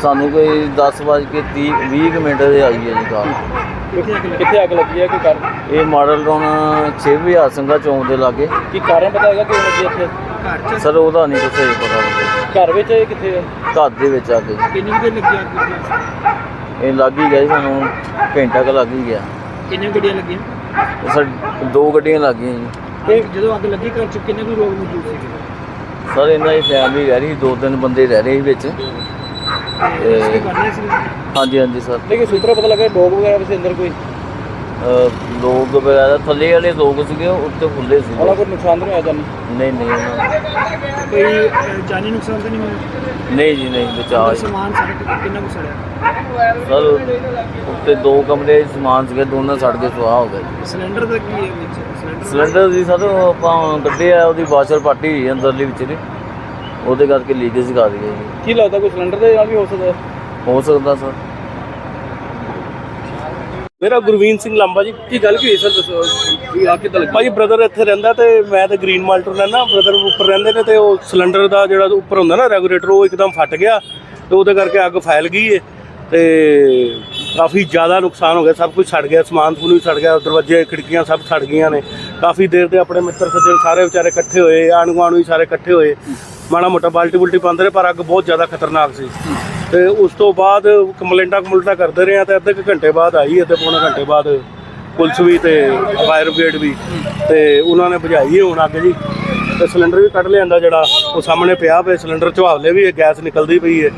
ਸਾਨੂੰ ਕੋਈ 10 ਵਜੇ ਕੇ 30 20 ਕੁ ਮਿੰਟ ਦੇ ਆਈ ਹੈ ਜੀ ਕਾਰ ਕਿੱਥੇ ਅੱਗ ਲੱਗੀ ਹੈ ਕੀ ਕਾਰਨ? ਇਹ ਮਾਡਲ ਟਾਊਨ 6000 ਸਿੰਘਾ ਚੌਂਕ ਦੇ ਲਾਗੇ। ਕੀ ਕਾਰਨ ਪਤਾ ਹੈਗਾ ਕਿਉਂ ਲੱਗੀ ਇੱਥੇ? ਸਰ ਉਹਦਾ ਨਹੀਂ ਕੁਛ ਪਤਾ। ਘਰ ਵਿੱਚ ਹੈ ਕਿੱਥੇ ਹੈ? ਘਰ ਦੇ ਵਿੱਚ ਆ ਕੇ। ਕਿੰਨੀ ਦੇਰ ਲੱਗੀ ਅੱਗ? ਇਹ ਲੱਗ ਹੀ ਗਿਆ ਜੀ ਸਾਨੂੰ ਘੰਟਾ ਕੁ ਲੱਗ ਹੀ ਗਿਆ। ਕਿੰਨੀਆਂ ਗੱਡੀਆਂ ਲੱਗੀਆਂ? ਸਰ ਦੋ ਗੱਡੀਆਂ ਲੱਗ ਗਈਆਂ ਜੀ। ਤੇ ਜਦੋਂ ਅੱਗ ਲੱਗੀ ਘਰ ਚ ਕਿੰਨੇ ਕੁ ਲੋਕ ਮੌਜੂਦ ਸੀਗੇ? ਸਰ ਇਹਨਾਂ ਦੀ ਫੈਮਿਲੀ ਰਹਿ ਰਹੀ ਸੀ, ਦੋ ਤਿੰਨ ਬੰਦੇ ਰਹਿ ਰਹੇ ਸੀ ਵਿੱਚ। ਤੇ ਇਸ ਕਰਨੇ ਸੀ ਹਾਂਜੀ ਹਾਂਜੀ ਸਰ। ਲੇਕਿਨ ਸੂਤਰਾ ਪਤਾ ਲੱਗਾ ਲੋਕ ਵਗੈਰਾ ਵਿੱਚ ਅੰਦਰ ਕੋਈ? ਅਹ ਲੋਕ ਵਗੈਰਾ ਥੱਲੇ ਵਾਲੇ ਲੋਕ ਸੀਗੇ ਉੱਤੇ ਖੁੱਲੇ ਸੀ ਉਹਨਾਂ ਕੋਈ ਨੁਕਸਾਨ ਤਾਂ ਨਹੀਂ ਆਇਆ ਜਾਨੀ ਨਹੀਂ ਨਹੀਂ ਉਹਨਾਂ- ਕੋਈ ਜਾਨੀ ਨੁਕਸਾਨ ਤਾਂ ਨਹੀਂ ਹੋਇਆ? ਨਹੀਂ ਜੀ ਨਹੀਂ ਬਚਾਅ ਜੀ। ਸਮਾਨ ਸਾਰਾ ਕਿੰਨਾ ਕੁ ਸੜਿਆ? ਸਰ ਉੱਤੇ ਦੋ ਕਮਰੇ ਸਮਾਨ ਸੀਗੇ ਦੋਨਾਂ ਸੜ ਕੇ ਸੁਆਹ ਹੋ ਗਏ ਸਿਲੰਡਰ ਦਾ ਕੀ ਹੈ ਵਿੱਚ? ਸਿਲੰਡਰ ਸਿਲੰਡਰ ਦੀ ਸਰ ਉਹ ਆਪਾਂ ਕੱਢਿਆ ਉਹਦੀ ਵਾਸ਼ਰ ਪਾਟੀ ਹੋਈ ਅੰਦਰਲੀ ਵਿੱਚ ਦੀ। ਉਹਦੇ ਕਰਕੇ ਲੀਕੇਜ ਕਰ ਰਹੀ ਹੈ ਜੀ। ਕੀ ਲੱਗਦਾ ਕੋਈ ਸਿਲੰਡਰ ਦੇ ਨਾਲ ਵੀ ਹੋ ਸਕਦਾ? ਹੈ? ਹੋ ਸਕਦਾ ਸਰ। ਮੇਰਾ ਗੁਰਵੀਨ ਸਿੰਘ ਲਾਂਬਾ ਜੀ ਕੀ ਗੱਲ ਕੀ ਹੋਈ ਸਰ? ਦੱਸੋ। ਵੀ ਆ ਕਿੱਦਾਂ ਲੱਗੀ? ਭਾਜੀ ਬ੍ਰਦਰ ਇੱਥੇ ਰਹਿੰਦਾ ਤੇ ਮੈਂ ਤੇ ਗ੍ਰੀਨ ਮਾਲਟਰ ਰਹਿਣਾ ਬ੍ਰਦਰ ਉੱਪਰ ਰਹਿੰਦੇ ਨੇ ਤੇ ਉਹ ਸਿਲੰਡਰ ਦਾ ਜਿਹੜਾ ਉੱਪਰ ਹੁੰਦਾ ਨਾ ਰੈਗੂਲੇਟਰ ਉਹ ਇੱਕਦਮ ਫਟ ਗਿਆ ਤੇ ਉਹਦੇ ਕਰਕੇ ਅੱਗ ਫੈਲ ਗਈ ਏ ਤੇ ਕਾਫੀ ਜ਼ਿਆਦਾ ਨੁਕਸਾਨ ਹੋ ਗਿਆ ਸਭ ਕੁਝ ਸੜ ਗਿਆ ਸਮਾਨ ਸਮੂਨ ਵੀ ਸੜ ਗਿਆ ਦਰਵਾਜ਼ੇ ਖਿੜਕੀਆਂ ਸਭ ਸੜ ਗਈਆਂ ਨੇ। ਕਾਫੀ ਦੇਰ ਤੇ ਆਪਣੇ ਮਿੱਤਰ ਸੱਜਣ ਸਾਰੇ ਵਿਚਾਰੇ ਇਕੱਠੇ ਹੋਏ ਆਂਢ ਗੁਆਂਢ ਵੀ ਸਾਰੇ ਇਕੱਠੇ ਹੋਏ। ਮਾੜਾ ਮੋਟਾ ਬਾਲਟੀ ਬੁਲਟੀ ਪਾਉਂਦੇ ਰਹੇ ਪਰ ਅੱਗ ਬਹੁਤ ਜ਼ਿਆਦਾ ਖਤਰਨਾਕ ਸੀ। ਤੇ ਉਸ ਤੋਂ ਬਾਅਦ ਕੰਪਲੇਂਟਾਂ ਕਮੁਲਟਾਂ ਕਰਦੇ ਰਹੇ ਆ ਤੇ ਅੱਧੇ ਕੁ ਘੰਟੇ ਬਾਅਦ ਆਈ ਅੱਧੇ ਪੌਣੇ ਘੰਟੇ ਬਾਅਦ ਪੁਲਿਸ ਵੀ ਤੇ ਫਾਇਰ ਬ੍ਰਿਗੇਡ ਵੀ ਤੇ ਉਹਨਾਂ ਨੇ ਬੁਝਾਈ ਹੁਣ ਅੱਗ ਜੀ ਤੇ ਸਿਲੰਡਰ ਵੀ ਕੱਢ ਲਿਆਂਦਾ ਜਿਹੜਾ ਉਹ ਸਾਹਮਣੇ ਪਿਆ ਪਿਆ ਸਿਲੰਡਰ ਚੁਹਾਵਲੇ ਵੀ ਗੈਸ ਨਿਕਲਦੀ ਪਈ ਹੈ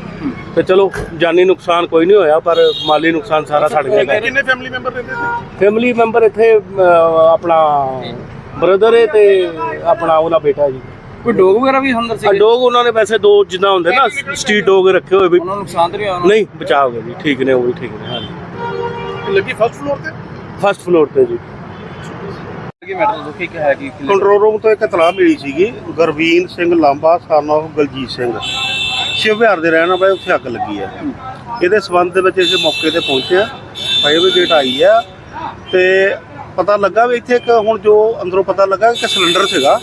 ਤੇ ਚਲੋ ਜਾਨੀ ਨੁਕਸਾਨ ਕੋਈ ਨਹੀਂ ਹੋਇਆ ਪਰ ਮਾਲੀ ਨੁਕਸਾਨ ਸਾਰਾ ਸੜ ਗਿਆ ਕਿੰਨੇ ਫੈਮਿਲੀ ਮੈਂਬਰ ਰਹਿੰਦੇ ਸੀ? ਫੈਮਿਲੀ ਮੈਂਬਰ ਇੱਥੇ ਆਪਣਾ ਬ੍ਰਦਰ ਹੈ ਤੇ ਆਪਣਾ ਉਹਦਾ ਬੇਟਾ ਜੀ। ਕੋਈ ਡੋਗ ਵਗੈਰਾ ਵੀ ਅੰਦਰ ਆ ਡੋਗ ਉਹਨਾਂ ਨੇ ਵੈਸੇ ਦੋ ਜਿੱਦਾਂ ਹੁੰਦੇ ਨਾ ਸਟਰੀਟ ਡੋਗ ਰੱਖੇ ਹੋਏ ਵੀ। ਉਹਨਾਂ ਨੂੰ ਨੁਕਸਾਨ ਤਾਂ ਨਹੀਂ ਨਹੀਂ ਬਚਾਅ ਹੋ ਗਿਆ ਜੀ ਠੀਕ ਨੇ ਉਹ ਵੀ ਠੀਕ ਨੇ ਹਾਂਜੀ। ਲੱਗੀ ਫਸਟ ਫਲੋਰ ਤੇ? ਫਸਟ ਫਲੋਰ ਤੇ ਜੀ। ਕੀ ਮੈਟਰ ਦੁਖੀ ਕਿ ਹੈ ਕੀ ਕੰਟਰੋਲ ਰੂਮ ਤੋਂ ਇੱਕ ਇਤਲਾਹ ਮਿਲੀ ਸੀਗੀ ਗੁਰਵੀਨ ਸਿੰਘ ਲਾਂਬਾ ਸਨ of ਗਲਜੀਤ ਸਿੰਘ। ਸ਼ਿਵ ਵਿਹਾਰ ਦੇ ਰਹਿਣ ਵਾਲੇ ਉੱਥੇ ਅੱਗ ਲੱਗੀ ਹੈ। ਇਹਦੇ ਸਬੰਧ ਦੇ ਵਿੱਚ ਅਸੀਂ ਮੌਕੇ ਤੇ ਪਹੁੰਚੇ ਆ ਫਾਇਰ ਬ੍ਰਿਗੇਡ ਆਈ ਆ ਤੇ ਪਤਾ ਲੱਗਾ ਵੀ ਇੱਥੇ ਇੱਕ ਹੁਣ ਜੋ ਅੰਦਰੋਂ ਪਤਾ ਲੱਗਾ ਕਿ ਸਿਲੰਡਰ ਸੀਗਾ।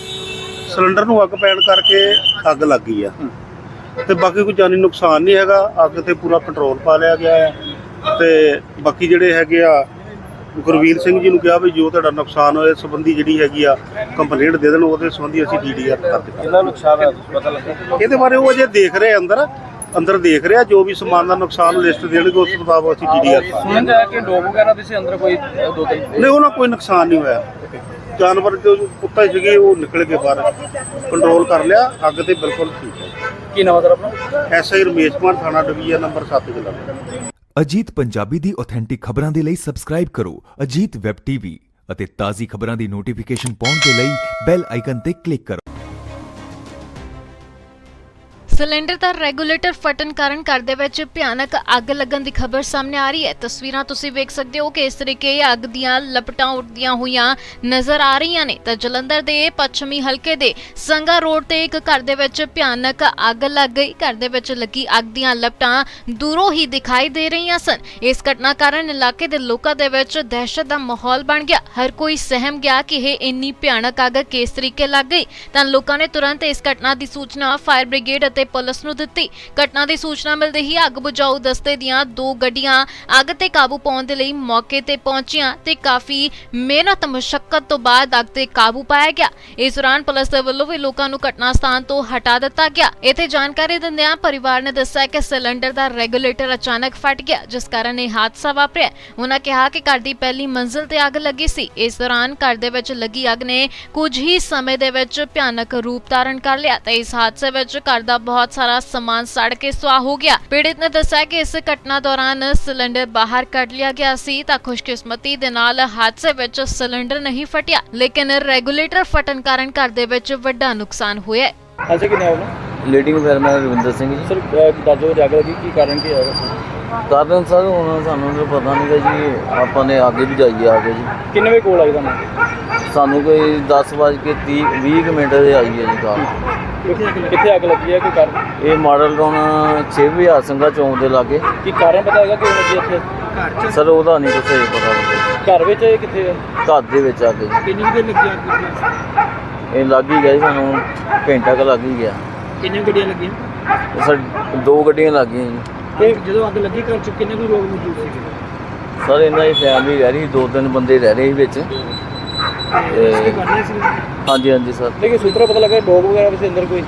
ਸਿਲੰਡਰ ਨੂੰ ਅੱਗ ਪੈਣ ਕਰਕੇ ਅੱਗ ਲੱਗ ਗਈ ਆ। ਤੇ ਬਾਕੀ ਕੋਈ ਜਾਨੀ ਨੁਕਸਾਨ ਨਹੀਂ ਹੈਗਾ। ਅੱਗ ਤੇ ਪੂਰਾ ਕੰਟਰੋਲ ਪਾ ਲਿਆ ਗਿਆ ਹੈ। ਤੇ ਬਾਕੀ ਜਿਹੜੇ ਹੈਗੇ ਆ ਗੁਰਵੀਰ ਸਿੰਘ ਜੀ ਨੂੰ ਕਿਹਾ ਵੀ ਜੋ ਤੁਹਾਡਾ ਨੁਕਸਾਨ ਹੋਇਆ ਸੰਬੰਧੀ ਜਿਹੜੀ ਹੈਗੀ ਆ ਕੰਪਲੇਂਟ ਦੇ ਦੇਣ ਉਹਦੇ ਸੰਬੰਧੀ ਅਸੀਂ ਡੀਡੀਆਰ ਕਰ ਦਿੱਤਾ। ਕਿੰਨਾ ਨੁਕਸਾਨ ਹੈ ਪਤਾ ਲੱਗਾ? ਇਹਦੇ ਬਾਰੇ ਉਹ ਅਜੇ ਦੇਖ ਰਹੇ ਆ ਅੰਦਰ। ਅੰਦਰ ਦੇਖ ਰਿਹਾ ਜੋ ਵੀ ਸਮਾਨ ਦਾ ਨੁਕਸਾਨ ਲਿਸਟ ਦੇਣਗੇ ਉਸ ਮੁਤਾਬਕ ਅਸੀਂ ਡੀਡੀਆਰ ਕਰ ਸੁਣਨ ਜਾਇਆ ਕਿ ਡੋਗ ਵਗੈਰਾ ਦੇ ਸੀ ਅੰਦਰ ਕੋਈ ਦੋ ਤਿੰਨ ਨਹੀਂ ਉਹਨਾਂ ਕੋਈ ਨੁਕਸਾਨ ਨਹੀਂ ਹੋਇਆ। ਜਾਨਵਰ ਜੋ ਕੁੱਤਾ ਸੀਗੇ ਉਹ ਨਿਕਲ ਕੇ ਬਾਹਰ। ਕੰਟਰੋਲ ਕਰ ਲਿਆ ਅੱਗ ਤੇ ਬਿਲਕੁਲ ਠੀਕ ਹੈ। ਕੀ ਨਾਮ ਹੈ ਸਰ ਆਪਣਾ? ਐਸਆਈ ਰਮੇਸ਼ ਕੁਮਾਰ ਥਾਣਾ ਡਿਵੀਜ਼ਨ ਨੰਬਰ 7 ਜਲੰਧਰ ਅਜੀਤ ਪੰਜਾਬੀ ਦੀ ਆਥੈਂਟਿਕ ਖਬਰਾਂ ਦੇ ਲਈ ਸਬਸਕ੍ਰਾਈਬ ਕਰੋ ਅਜੀਤ ਵੈਬ ਟੀਵੀ ਅਤੇ ਤਾਜ਼ੀ ਖਬਰਾਂ ਦੀ ਨੋਟੀਫਿਕੇਸ਼ਨ ਪਾਉਣ ਦੇ ਲਈ ਬੈਲ ਆਈਕਨ ਤੇ ਕਲਿੱਕ ਕਰੋ। ਸਿਲੰਡਰ ਦਾ ਰੈਗੂਲੇਟਰ ਫਟਣ ਕਾਰਨ ਘਰ ਦੇ ਵਿੱਚ ਭਿਆਨਕ ਅੱਗ ਲੱਗਣ ਦੀ ਖਬਰ ਸਾਹਮਣੇ ਆ ਰਹੀ ਹੈ। ਤਸਵੀਰਾਂ ਤੁਸੀਂ ਵੇਖ ਸਕਦੇ ਹੋ ਕਿ ਇਸ ਤਰੀਕੇ ਅੱਗ ਦੀਆਂ ਲਪਟਾਂ ਉੱਡਦੀਆਂ ਹੋਈਆਂ ਨਜ਼ਰ ਆ ਰਹੀਆਂ ਨੇ। ਤਾਂ ਜਲੰਧਰ ਦੇ ਪੱਛਮੀ ਹਲਕੇ ਦੇ ਸੰਗਾ ਰੋਡ ਤੇ ਇੱਕ ਘਰ ਦੇ ਵਿੱਚ ਭਿਆਨਕ ਅੱਗ ਲੱਗ ਗਈ। ਘਰ ਦੇ ਵਿੱਚ ਲੱਗੀ ਅੱਗ ਦੀਆਂ ਲਪਟਾਂ ਦੂਰੋਂ ਹੀ ਦਿਖਾਈ ਦੇ ਰਹੀਆਂ ਸਨ। ਇਸ ਘਟਨਾ ਕਾਰਨ ਇਲਾਕੇ ਦੇ ਲੋਕਾਂ ਦੇ ਵਿੱਚ ਦਹਿਸ਼ਤ ਦਾ ਮਾਹੌਲ ਬਣ ਗਿਆ। ਹਰ ਕੋਈ ਸਹਿਮ ਗਿਆ ਕਿ ਇਹ ਇੰਨੀ ਭਿਆਨਕ ਅੱਗ ਕਿਸ ਤਰੀਕੇ ਲੱਗ ਗਈ। ਤਾਂ ਲੋਕਾਂ ਨੇ ਤੁਰੰਤ ਇਸ ਘਟਨਾ ਦੀ ਸੂਚਨਾ ਫਾਇਰ ਬ੍ਰਿਗੇਡ ਅਤੇ ਪੁਲਿਸ ਨੂੰ ਦਿੱਤੀ। ਘਟਨਾ ਦੀ ਸੂਚਨਾ ਮਿਲਦੇ ਹੀ ਅੱਗ ਬੁਝਾਊ ਦਸਤੇ ਦੀਆਂ ਦੋ ਗੱਡੀਆਂ ਅੱਗ ਤੇ ਕਾਬੂ ਪਾਉਣ ਦੇ ਲਈ ਮੌਕੇ ਤੇ ਪਹੁੰਚੀਆਂ ਤੇ ਕਾਫੀ ਮਿਹਨਤ ਮੁਸ਼ਕਲ ਤੋਂ ਬਾਅਦ ਅੱਗ ਤੇ ਕਾਬੂ ਪਾਇਆ ਗਿਆ। ਇਸ ਦੌਰਾਨ ਪੁਲਿਸ ਦੇ ਵੱਲੋਂ ਵੀ ਲੋਕਾਂ ਨੂੰ ਘਟਨਾ ਸਥਾਨ ਤੋਂ ਹਟਾ ਦਿੱਤਾ ਗਿਆ। ਇੱਥੇ ਜਾਣਕਾਰੀ ਦਿੰਦਿਆਂ ਪਰਿਵਾਰ ਨੇ ਦੱਸਿਆ ਕਿ ਸਿਲੰਡਰ ਦਾ ਰੈਗੂਲੇਟਰ ਅਚਾਨਕ ਫਟ ਗਿਆ, ਜਿਸ ਕਾਰਨ ਇਹ ਹਾਦਸਾ ਵਾਪਰਿਆ। ਉਹਨਾਂ ਕਿਹਾ ਕਿ ਘਰ ਦੀ ਪਹਿਲੀ ਮੰਜ਼ਿਲ ਤੇ ਅੱਗ ਲੱਗੀ ਸੀ। ਇਸ ਦੌਰਾਨ ਘਰ ਦੇ ਵਿੱਚ ਲੱਗੀ ਅੱਗ ਨੇ ਕੁਝ ਹੀ ਸਮੇਂ ਦੇ ਵਿੱਚ ਭਿਆਨਕ ਰੂਪ ਧਾਰਨ ਕਰ ਲਿਆ ਤੇ ਇਸ ਹਾਦਸੇ ਵਿੱਚ ਘਰ ਦਾ ਬਹੁਤ ਸਾਰਾ ਸਮਾਨ ਸੜ ਕੇ ਸੁਆਹ ਹੋ ਗਿਆ। ਪੀੜਿਤ ਨੇ ਦੱਸਿਆ ਕਿ ਇਸ ਘਟਨਾ ਦੌਰਾਨ ਸਿਲੰਡਰ ਬਾਹਰ ਕੱਢ ਲਿਆ ਗਿਆ ਸੀ ਤਾਂ ਖੁਸ਼ਕਿਸਮਤੀ ਦੇ ਨਾਲ ਹਾਦਸੇ ਵਿੱਚ ਸਿਲੰਡਰ ਨਹੀਂ ਫਟਿਆ ਲੇਕਿਨ ਰੈਗੂਲੇਟਰ ਫਟਣ ਕਾਰਨ ਘਰ ਦੇ ਵਿੱਚ ਵੱਡਾ ਨੁਕਸਾਨ ਹੋਇਆ ਹੈ। ਅੱਛਾ ਕਿੰਨਾ ਹੋਣਾ leading fireman Ravinder Singh ji. Sir ਦਾਦੋ ਜੱਗ ਲੱਗੀ ਕੀ ਕਾਰਨ ਕੀ ਹੈ ਕਾਰਨ ਸਰ ਹੁਣ ਸਾਨੂੰ ਤਾਂ ਪਤਾ ਨਹੀਂ ਗਾ ਜੀ ਆਪਾਂ ਨੇ ਅੱਗੇ ਵੀ ਜਾਈਏ ਆ ਕੇ ਜੀ। ਕਿੰਨੇ ਵੇ ਕੋਲ ਆਈ ਤੁਹਾਨੂੰ? ਸਾਨੂੰ ਕੋਈ 10 ਵਜੇ ਕੇ 30 20 ਕੁ ਮਿੰਟ ਦੇ ਆਈ ਹੈ ਜੀ ਕਾਰ। ਕਿੱਥੇ ਅੱਗ ਲੱਗੀ? ਹੈ? ਕੋਈ ਕਾਰਨ? ਇਹ ਮਾਡਲ ਟਾਊਨ 6000 ਸੰਘਾ ਚੌਂਕ ਦੇ ਲਾਗੇ। ਕੀ ਕਾਰਨ ਪਤਾ ਹੈਗਾ ਕਿਉਂ ਲੱਗੀ ਇੱਥੇ? ਸਰ ਉਹਦਾ ਨਹੀਂ ਕੁਛ ਇਹ ਪਤਾ ਘਰ ਵਿੱਚ ਇਹ ਕਿੱਥੇ ਹੈ? ਘਰ ਦੇ ਵਿੱਚ ਆ ਕੇ। ਕਿੰਨੀ ਦੇਰ ਲੱਗੀ ਅੱਗ ਇਹ ਲੱਗ ਹੀ ਗਿਆ ਜੀ ਸਾਨੂੰ ਘੰਟਾ ਕੁ ਲੱਗ ਹੀ ਗਿਆ। ਕਿੰਨੀਆਂ ਗੱਡੀਆਂ ਲੱਗੀਆਂ? ਸਰ ਦੋ ਗੱਡੀਆਂ ਲੱਗ ਗਈਆਂ ਜੀ। ਤੇ ਜਦੋਂ ਅੱਗ ਲੱਗੀ ਘਰ ਚ ਕਿੰਨੇ ਕੁ ਲੋਕ ਮੌਜੂਦ ਸੀਗੇ? ਸਰ ਇਹਨਾਂ ਦੀ ਫੈਮਿਲੀ ਰਹਿ ਰਹੀ ਦੋ ਤਿੰਨ ਬੰਦੇ ਰਹਿ ਰਹੇ ਸੀ ਵਿੱਚ। ਤੇ ਹਾਂਜੀ ਹਾਂਜੀ ਸਰ। ਲੇਕਿਨ ਸੂਤਰਾ ਪਤਾ ਲੱਗਾ ਲੋਕ ਵਗੈਰਾ ਵੀ ਸੀ ਅੰਦਰ ਕੋਈ?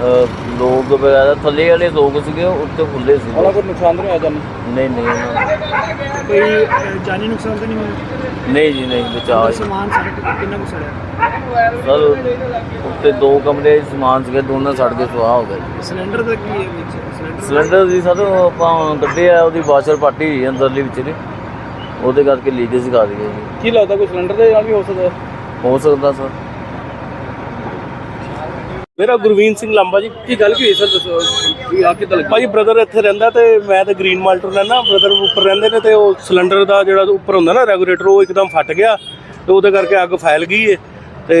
ਅਹ ਲੋਕ ਵਗੈਰਾ ਥੱਲੇ ਵਾਲੇ ਲੋਕ ਸੀਗੇ ਉੱਤੇ ਖੁੱਲੇ ਸੀ ਉਹਨਾਂ ਕੋਈ ਨੁਕਸਾਨ ਤਾਂ ਨਹੀਂ ਹੋਇਆ ਜਾਨੀ? ਨਹੀਂ ਨਹੀਂ ਉਹਨਾਂ- ਕੋਈ ਜਾਨੀ ਨੁਕਸਾਨ ਤਾਂ ਨਹੀਂ ਹੋਇਆ? ਨਹੀਂ ਜੀ ਨਹੀਂ ਬਚਾਅ। ਸਮਾਨ ਸਾਰਾ ਕਿੰਨਾ ਕੁ ਸੜਿਆ? ਸਰ ਉੱਤੇ ਦੋ ਕਮਰੇ 'ਚ ਸਮਾਨ ਸੀਗੇ ਦੋਨਾਂ ਸੜ ਕੇ ਸੁਆਹ ਹੋ ਗਏ। ਸਿਲੰਡਰ ਦਾ ਕੀ ਹੈ ਵਿੱਚ? ਸਿਲੰਡਰ ਸਿਲੰਡਰ ਦੀ ਸਰ ਉਹ ਆਪਾਂ ਕੱਢਿਆ ਉਹਦੀ ਵਾਸ਼ਰ ਪਾਟੀ ਹੋਈ ਅੰਦਰਲੀ ਵਿੱਚ ਦੀ। ਉਹਦੇ ਕਰਕੇ ਲੀਕੇਜ ਕਰ ਰਹੀ ਹੈ ਜੀ ਕੀ ਲੱਗਦਾ ਕੋਈ ਸਿਲੰਡਰ ਦੇ ਨਾਲ ਵੀ ਹੋ ਸਕਦਾ? ਹੋ ਸਕਦਾ ਸਰ ਮੇਰਾ ਗੁਰਵੀਨ ਸਿੰਘ ਲਾਂਬਾ ਜੀ ਕੀ ਗੱਲ ਕੀ ਹੋਈ ਸਰ ਦੱਸੋ। ਵੀ ਆ ਕਿੱਦਾਂ ਲੱਗੀ? ਭਾਜੀ ਬ੍ਰਦਰ ਇੱਥੇ ਰਹਿੰਦਾ ਤੇ ਮੈਂ ਤੇ ਗ੍ਰੀਨ ਮਾਲਟਰ ਰਹਿਣਾ ਬ੍ਰਦਰ ਉੱਪਰ ਰਹਿੰਦੇ ਨੇ ਤੇ ਉਹ ਸਿਲੰਡਰ ਦਾ ਜਿਹੜਾ ਉੱਪਰ ਹੁੰਦਾ ਨਾ ਰੈਗੂਲੇਟਰ ਉਹ ਇੱਕਦਮ ਫਟ ਗਿਆ ਤੇ ਉਹਦੇ ਕਰਕੇ ਅੱਗ ਫੈਲ ਗਈ ਏ ਤੇ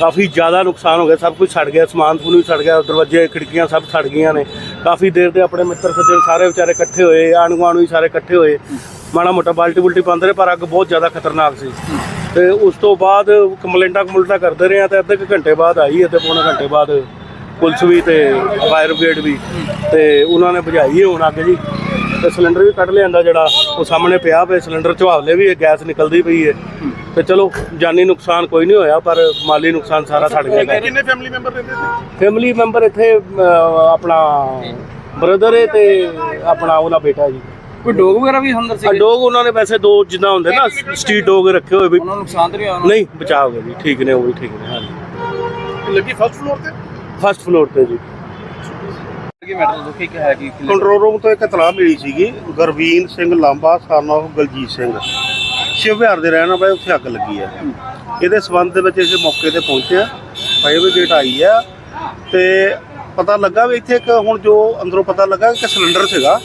ਕਾਫੀ ਜ਼ਿਆਦਾ ਨੁਕਸਾਨ ਹੋ ਗਿਆ ਸਭ ਕੁਝ ਸੜ ਗਿਆ ਸਮਾਨ ਸਮੂਨ ਵੀ ਸੜ ਗਿਆ ਦਰਵਾਜ਼ੇ ਖਿੜਕੀਆਂ ਸਭ ਸੜ ਗਈਆਂ ਨੇ। ਕਾਫੀ ਦੇਰ ਦੇ ਆਪਣੇ ਮਿੱਤਰ ਸੱਜਣ ਸਾਰੇ ਵਿਚਾਰੇ ਇਕੱਠੇ ਹੋਏ, ਆਣ ਗੁਆਂਢ ਵੀ ਸਾਰੇ ਇਕੱਠੇ ਹੋਏ। ਮਾੜਾ ਮੋਟਾ ਬਾਲਟੀ ਬੁਲਟੀ ਪਾਉਂਦੇ ਰਹੇ, ਪਰ ਅੱਗ ਬਹੁਤ ਜ਼ਿਆਦਾ ਖਤਰਨਾਕ ਸੀ। ਤੇ ਉਸ ਤੋਂ ਬਾਅਦ ਕੰਪਲੇਂਟਾਂ ਕਮੁਲਟਾਂ ਕਰਦੇ ਰਹੇ ਆ ਤੇ ਅੱਧੇ ਕੁ ਘੰਟੇ ਬਾਅਦ ਆਈ ਹੈ ਪੌਣੇ ਘੰਟੇ ਬਾਅਦ ਪੁਲਿਸ ਵੀ ਤੇ ਫਾਇਰ ਬ੍ਰਿਗੇਡ ਵੀ। ਤੇ ਉਹਨਾਂ ਨੇ ਬੁਝਾਈ ਹੈ ਹੁਣ ਅੱਗ ਜੀ। ਤੇ ਸਿਲੰਡਰ ਵੀ ਕੱਢ ਲਿਆਂਦਾ ਜਿਹੜਾ ਉਹ ਸਾਹਮਣੇ ਪਿਆ ਪਿਆ ਸਿਲੰਡਰ ਚੁਹਾਵਲੇ ਵੀ ਹੈ ਗੈਸ ਨਿਕਲਦੀ ਪਈ ਹੈ ਤੇ ਚਲੋ ਜਾਨੀ ਨੁਕਸਾਨ ਕੋਈ ਨਹੀਂ ਹੋਇਆ ਪਰ ਮਾਲੀ ਨੁਕਸਾਨ ਸਾਰਾ ਸੜ ਗਿਆ। ਕਿੰਨੇ ਫੈਮਿਲੀ ਮੈਂਬਰ ਰਹਿੰਦੇ ਸੀ? ਫੈਮਿਲੀ ਮੈਂਬਰ ਇੱਥੇ ਅਹ, ਆਪਣਾ ਬ੍ਰਦਰ ਹੈ ਤੇ ਆਪਣਾ ਉਹਦਾ ਬੇਟਾ ਜੀ। ਕੋਈ ਡੋਗ ਵਗੈਰਾ ਵੀ ਅੰਦਰ ਆ ਡੋਗ ਉਹਨਾਂ ਨੇ ਵੈਸੇ ਦੋ ਜਿੱਦਾਂ ਹੁੰਦੇ ਨਾ ਸਟਰੀਟ ਡੋਗ ਰੱਖੇ ਹੋਏ ਵੀ। ਉਹਨਾਂ ਨੂੰ ਨੁਕਸਾਨ ਤਾਂ ਨਹੀਂ ਹੋਇਆ ਨਹੀਂ ਬਚਾਅ ਹੋ ਗਿਆ ਜੀ ਠੀਕ ਨੇ ਉਹ ਵੀ ਠੀਕ ਨੇ ਹਾਂਜੀ। ਲੱਗੀ ਫਸਟ ਫਲੋਰ ਤੇ? ਫਸਟ ਫਲੋਰ ਤੇ ਜੀ। ਕੀ ਮੈਟਰ ਦੁਖੀ ਕਿ ਹੈ ਕੀ ਕੰਟਰੋਲ ਰੂਮ ਤੋਂ ਇੱਕ ਇਤਲਾਹ ਮਿਲੀ ਸੀਗੀ, ਗੁਰਵੀਨ ਸਿੰਘ ਲਾਂਬਾ, son ਗਲਜੀਤ ਸਿੰਘ। ਸ਼ਿਵ ਦੇ ਰਹਿਣ ਵਾਲੇ ਉੱਥੇ ਅੱਗ ਲੱਗੀ ਹੈ। ਇਹਦੇ ਸਬੰਧ ਦੇ ਵਿੱਚ ਅਸੀਂ ਮੌਕੇ ਤੇ ਪਹੁੰਚੇ ਆ ਫਾਇਰ ਬ੍ਰਿਗੇਡ ਆਈ ਆ ਤੇ ਪਤਾ ਲੱਗਾ ਵੀ ਇੱਥੇ ਇੱਕ ਹੁਣ ਜੋ ਅੰਦਰੋਂ ਪਤਾ ਲੱਗਾ ਕਿ ਸਿਲੰਡਰ ਸੀਗਾ।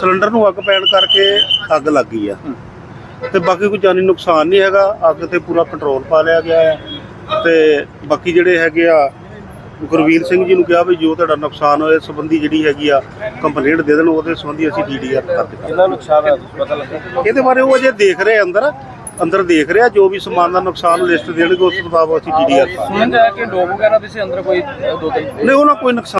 ਸਿਲੰਡਰ ਨੂੰ ਅੱਗ ਪੈਣ ਕਰਕੇ ਅੱਗ ਲੱਗ ਗਈ ਆ। ਤੇ ਬਾਕੀ ਕੋਈ ਜਾਨੀ ਨੁਕਸਾਨ ਨਹੀਂ ਹੈਗਾ। ਅੱਗ ਤੇ ਪੂਰਾ ਕੰਟਰੋਲ ਪਾ ਲਿਆ ਗਿਆ ਹੈ। ਤੇ ਬਾਕੀ ਜਿਹੜੇ ਹੈਗੇ ਆ ਗੁਰਵੀਰ ਸਿੰਘ ਜੀ ਨੂੰ ਕਿਹਾ ਵੀ ਜੋ ਤੁਹਾਡਾ ਨੁਕਸਾਨ ਹੋਇਆ ਇਸ ਸੰਬੰਧੀ ਜਿਹੜੀ ਹੈਗੀ ਆ ਕੰਪਲੇਂਟ ਦੇ ਦੇਣ ਉਹਦੇ ਸੰਬੰਧੀ ਅਸੀਂ ਡੀਡੀਆਰ ਕਰ ਦਿੱਤੀ। ਕਿੰਨਾ ਨੁਕਸਾਨ ਹੈ ਪਤਾ ਲੱਗਾ? ਇਹਦੇ ਬਾਰੇ ਉਹ ਅਜੇ ਦੇਖ ਰਹੇ ਆ ਅੰਦਰ ਅੰਦਰ ਦੇਖ ਰਿਹਾ ਜੋ ਵੀ ਸਮਾਨ ਦਾ ਨੁਕਸਾਨ ਲਿਸਟ ਦੇਣਗੇ ਉਸ ਮੁਤਾਬਕ ਅਸੀਂ ਡੀਡੀਆਰ ਕਰ ਆਇਆ ਕਿ ਡੋਗ ਵਗੈਰਾ ਵੀ ਸੀ ਅੰਦਰ ਕੋਈ ਦੋ ਤਿੰਨ ਨਹੀਂ ਉਹਨਾਂ ਕੋਈ ਨੁਕਸਾਨ